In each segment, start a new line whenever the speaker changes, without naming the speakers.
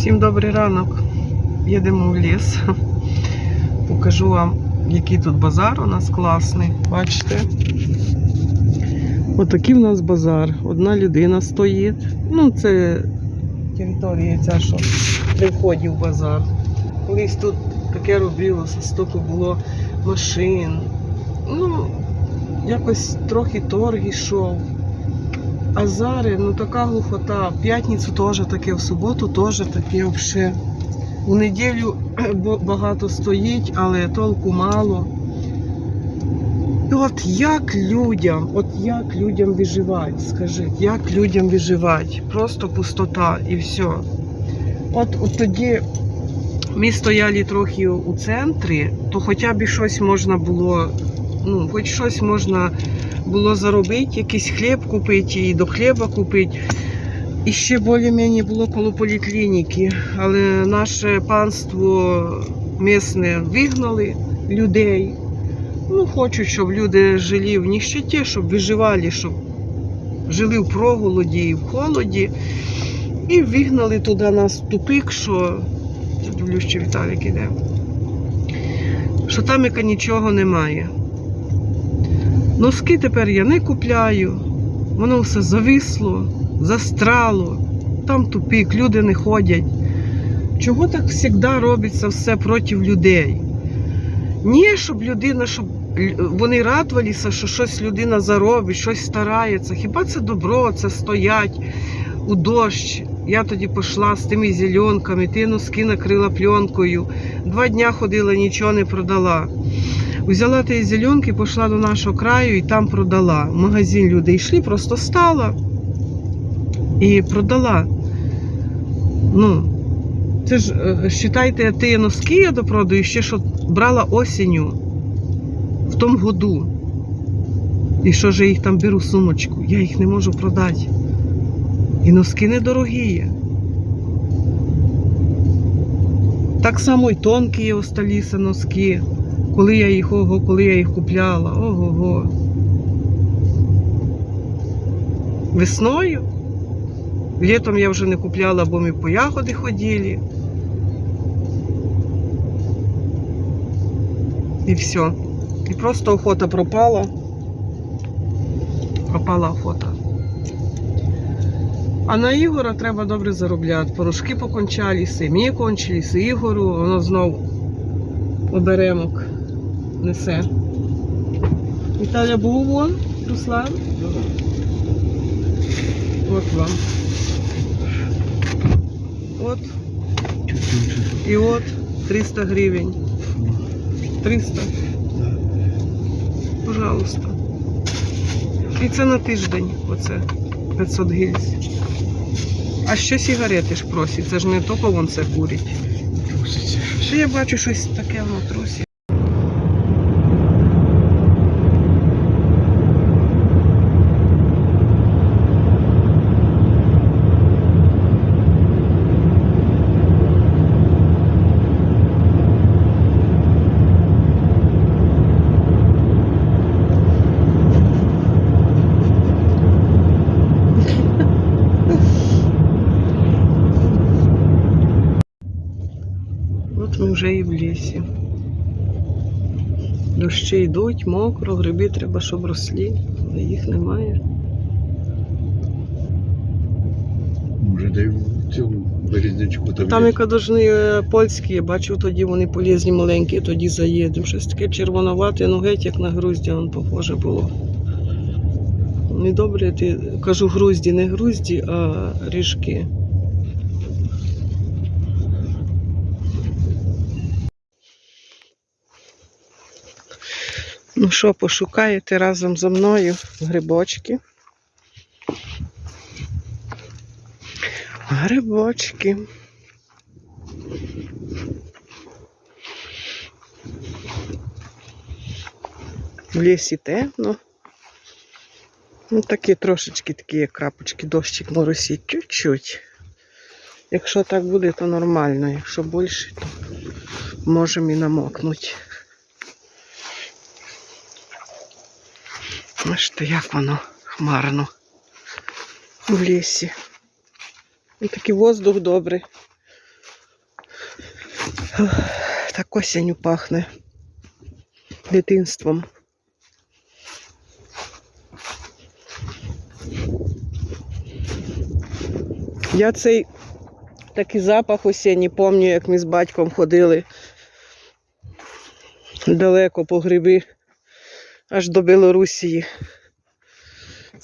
Всім добрий ранок. Їдемо в ліс. Покажу вам, який тут базар у нас класний. Бачите? Отакий в нас базар. Одна людина стоїть. Ну, це територія ця, що при вході в базар. Колись тут таке робилося, стільки було машин. Ну, якось трохи торг йшов. А зараз ну така глухота. В п'ятницю теж таке, в суботу теж таке взагалі. У неділю багато стоїть, але толку мало. От як людям, от як людям виживати, скажіть, як людям виживати? Просто пустота і все. От, от тоді ми стояли трохи у центрі, то хоча б щось можна було, ну, хоч щось можна було заробити, якийсь хліб купити і до хліба купити. І ще більш-менш було коло поліклініки, але наше панство місне вигнали людей. Ну, хочуть, щоб люди жили в ніщоті, щоб виживали, щоб жили в проголоді і в холоді. І вигнали туди нас в тупик, що я дивлюсь, що Віталік іде. Що там яка нічого немає. Носки тепер я не купляю, воно все зависло, застрало, там тупик, люди не ходять. Чого так завжди робиться все проти людей? Ні, щоб людина, щоб вони радувалися, що щось людина заробить, щось старається. Хіба це добро, це стоять у дощ. Я тоді пішла з тими зеленками, ті носки накрила пленкою. Два дня ходила, нічого не продала. Взяла ті зеленки, пішла до нашого краю і там продала. В магазин люди йшли, просто стала і продала. Ну, це ж, е, вважайте, ті носки я допродаю, ще що брала осінню в тому году. І що ж я їх там беру сумочку? Я їх не можу продати. І носки недорогі. Так само і тонкі осталіся носки. Коли я їх ого, коли я їх купляла. Ого-го. Весною. Літом я вже не купляла, бо ми по ягоди ходили. І все. І просто охота пропала. Пропала охота. А на Ігора треба добре заробляти. Порошки покончалися, мені кончилися, Ігору, воно знов оберемок несе. Віталя був вон, Руслан. От вам. От. І от 300 гривень. 300. Пожалуйста. І це на тиждень, оце 500 гільз. А ще сигарети ж просять, це ж не тільки вон це курить. Ще я бачу щось таке в матросі. От ми вже і в лісі. Дощі йдуть, мокро, гриби треба, щоб рослі, але їх немає.
Може, де в цьому березнячку там,
Там
є.
яка е, польські, я бачив тоді вони полізні маленькі, тоді заїдемо. Щось таке червонувате, ну геть як на грузді, он похоже було. Недобре, ти кажу грузді, не грузді, а ріжки. Ну що, пошукаєте разом зі мною грибочки? Грибочки. В лісі темно. Ну, такі трошечки такі як крапочки, дощик моросить чуть-чуть. Якщо так буде, то нормально. Якщо більше, то можемо і намокнути. Бачите, як воно хмарно в лісі. І такий воздух добрий. Так осінню пахне дитинством. Я цей такий запах осінній пам'ятаю, як ми з батьком ходили далеко по гриби, аж до Білорусії.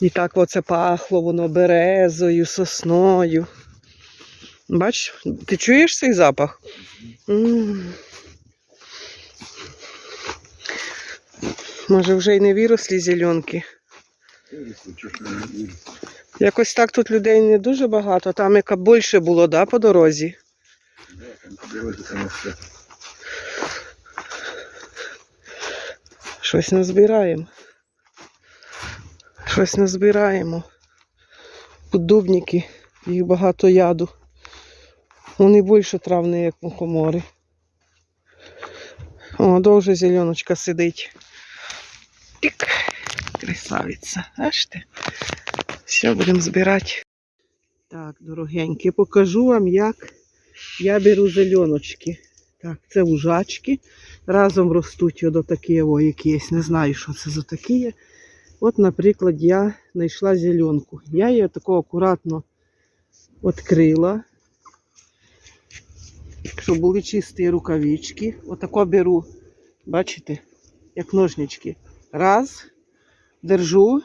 І так оце пахло воно березою, сосною. Бач, ти чуєш цей запах? М. Може, вже й не вирослі зеленки. Якось так тут людей не дуже багато, там яка більше було, да, по дорозі. Щось назбираємо. Щось назбираємо. Поддубники, їх багато яду. Вони більше травні, як мухомори. О, довже зеленочка сидить. Тик. Красавиця. Бачите? Все, будемо збирати. Так, дорогенькі, покажу вам, як я беру зеленочки. Так, це ужачки. Разом ростуть такі о, якісь. Не знаю, що це за такі. От, наприклад, я знайшла зеленку. Я її тако акуратно відкрила. Щоб були чисті рукавички. Отако беру, бачите, як ножнички. Раз, держу.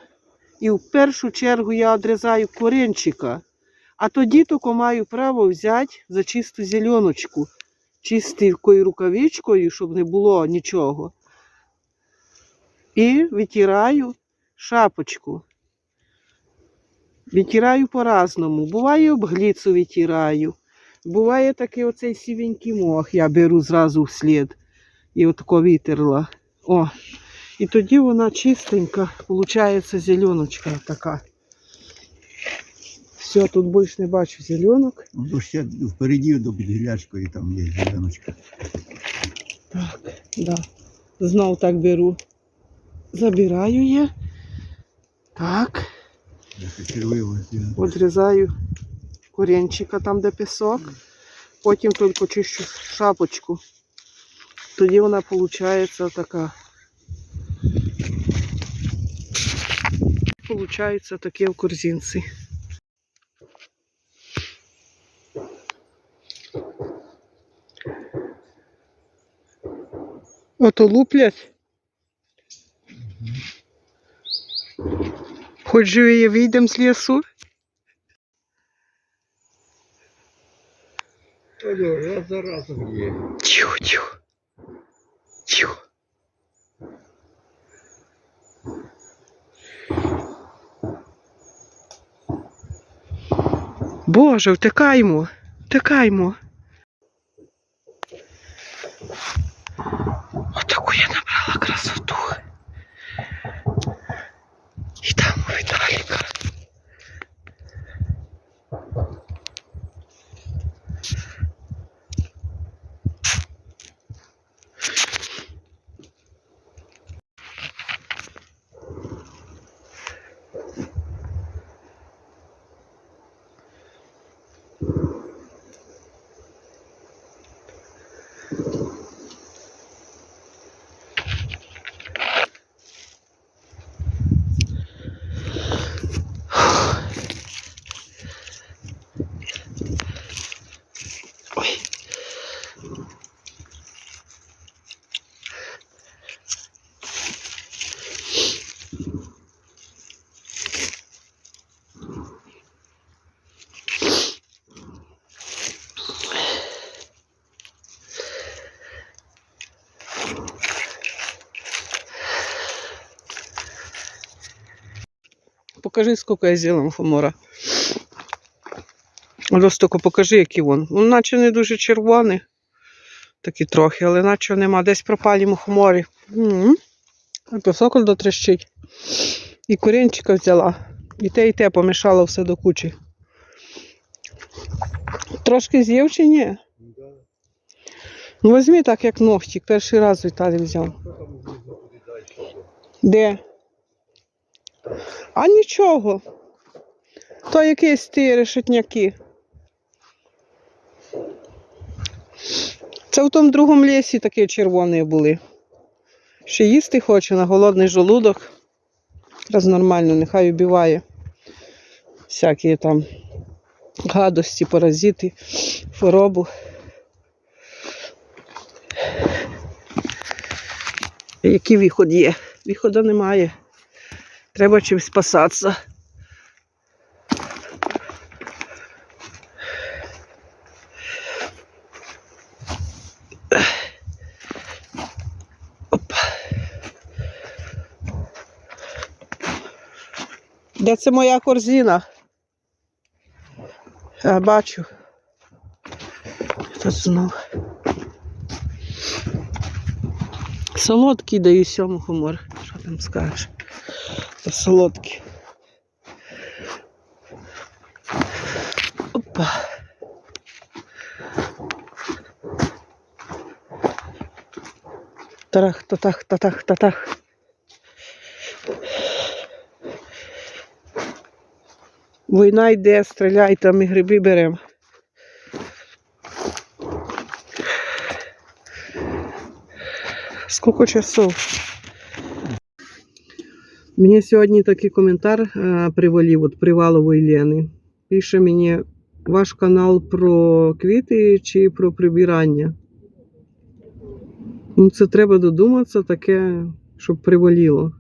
І в першу чергу я відрізаю корінчика. А тоді тільки маю право взяти за чисту зеленочку. Чистою рукавичкою, щоб не було нічого. І витираю шапочку. Витираю по-разному. Буває обгліцу витираю. Буває такий оцей сівенький мох, я беру зразу вслід. І отако витерла. О. І тоді вона чистенька, виходить зеленочка така. Все, тут більше не бачу зеленок.
Ну, ще впереді до підгілячкою там є зеленочка.
Так, да. Знов так беру. Забираю я. Так. Відрізаю корінчика там, де пісок. Потім тільки чищу шапочку. Тоді вона виходить така. Получається таке в корзинці. Ото луплять. Хоч живі вийдемо з лісу.
Раз за разом є.
Тихо, тихо. Тихо. Боже, втикаймо, втикаймо. такую я набрала красоту. И там у Віталіка. Покажи, сколько я зробила мухомора. Ростику, покажи, який він. Він наче не дуже червоний. Такий трохи, але наче нема. Десь пропалі мухоморі. Пісок дотрещить. І корінчика взяла. І те, і те помішала все до кучі. Трошки з'їв чи ні? Ну, візьми так, як ногтик. Перший раз Віталій взяв. Де? А нічого. То якісь ті решетняки. Це в тому другому лісі такі червоні були. Ще їсти хоче на голодний желудок. Раз нормально, нехай убиває. Всякі там гадості, паразити, хворобу. Який виход є? Виходу немає. Треба чимось спасатися. Де це моя корзина? Я бачу. Тут знов. Солодкий даю сьому хумор. Що там скажеш? Та солодкий. Опа. Тарах, татах, татах, татах. Війна йде, стріляй, там і гриби беремо. Скільки часов? Мені сьогодні такий коментар е, привалів від Привалової Лени. Пише мені, ваш канал про квіти чи про прибирання. Ну, це треба додуматися таке, щоб приваліло.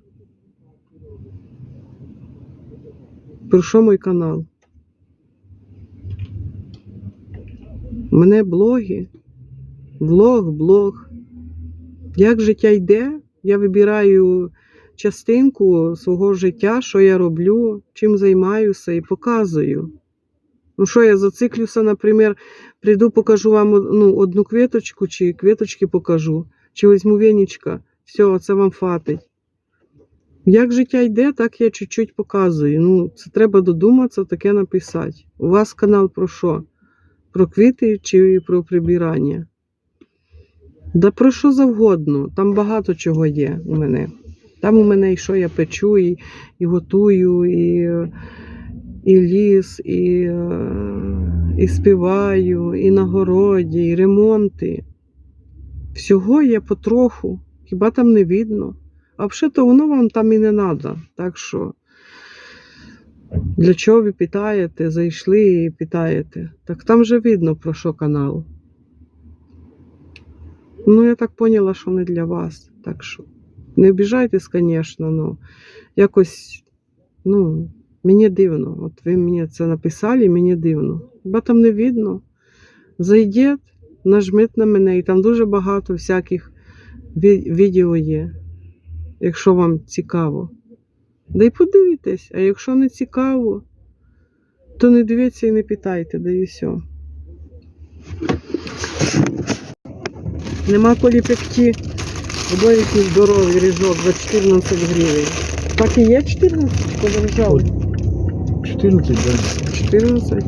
Про що мій канал? Мене блоги. Влог, блог. Як життя йде, я вибираю частинку свого життя, що я роблю, чим займаюся і показую. Ну, що я зациклюся, наприклад, прийду, покажу вам ну, одну квіточку, чи квіточки покажу, чи візьму вінічка. Все, це вам фатить. Як життя йде, так я чуть-чуть показую. Ну, це треба додуматися, таке написати. У вас канал про що? Про квіти чи про прибирання? Да про що завгодно. Там багато чого є у мене. Там у мене і що я печу, і, і готую, і, і ліс, і, і співаю, і на городі, і ремонти. Всього є потроху. Хіба там не видно? А взагалі-то воно вам там і не треба. Так що для чого ви питаєте, зайшли і питаєте? Так там же видно про що канал. Ну, я так поняла, що не для вас. Так що не обіжайтесь, звісно, але якось, ну, мені дивно. От ви мені це написали, мені дивно. Хіба там не видно? Зайдіть, нажміть на мене, і там дуже багато всяких відео є, якщо вам цікаво. Да й подивитесь, а якщо не цікаво, то не дивіться і не питайте, да і все. Нема колі пекти. Водовиків здоровий ріжок за 14 гривень. Так і є 14? Подорожали.
14, да.
14.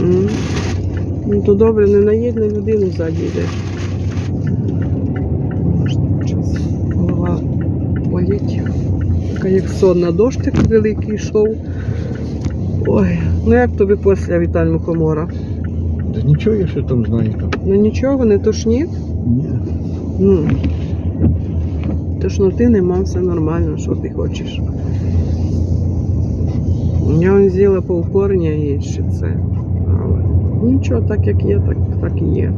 М. Ну то добре, не наїдь на людину ззаді. Щас Голова болить. Така як сонна дощ такий великий йшов. Ой, ну як тобі після Віталь Мухомора?
Да нічого я ще там знаю там.
Ну нічого, не тошніть?
Ні.
Ну, тошноти нема, все нормально, що ти хочеш. Я он з'їла повкорення і ще це. Але нічого, так як є, так, так і є.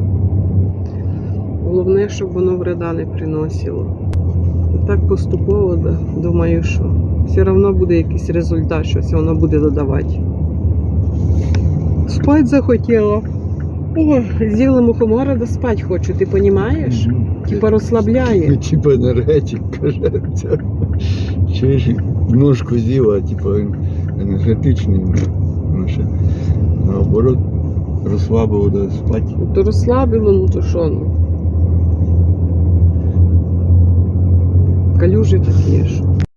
Головне, щоб воно вреда не приносило. Так поступово да, думаю, що все одно буде якийсь результат, щось воно буде додавати. Спать захотіла. О, з'їла мухомора, да спать хочу, ти розумієш?
Мгм.
Типа розслабляє.
Типа енергетик, каже. Ж ножку з'їла, типа енергетичний. Ну, ще наоборот, розслабило да спати.
Ну, То розслабило, ну то що ну. Калюжі такі, що.